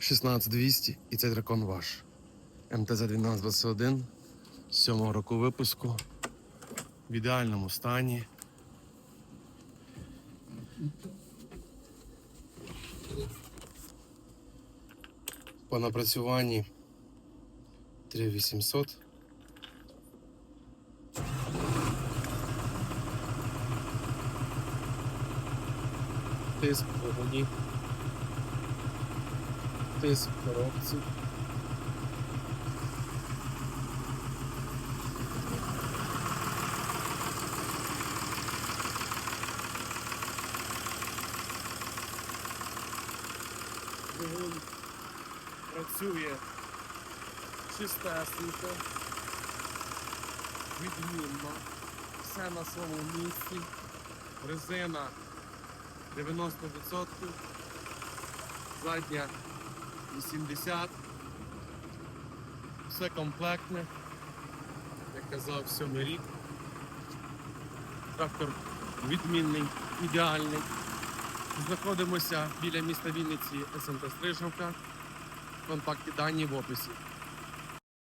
16200 і цей дракон ваш. МТЗ 1221 7 року випуску. В ідеальному стані. По напрацюванні 3800. Тиск в вагоні. Тиск коробці. Двигун працює чистесенько, відмінно, все на своєму місці, резина 90%, задня 80%, все комплектне, як казав, сьомий рік. Трактор відмінний, ідеальний. Знаходимося біля міста Вінниці СМТ Стрижовка. Контакти дані в описі.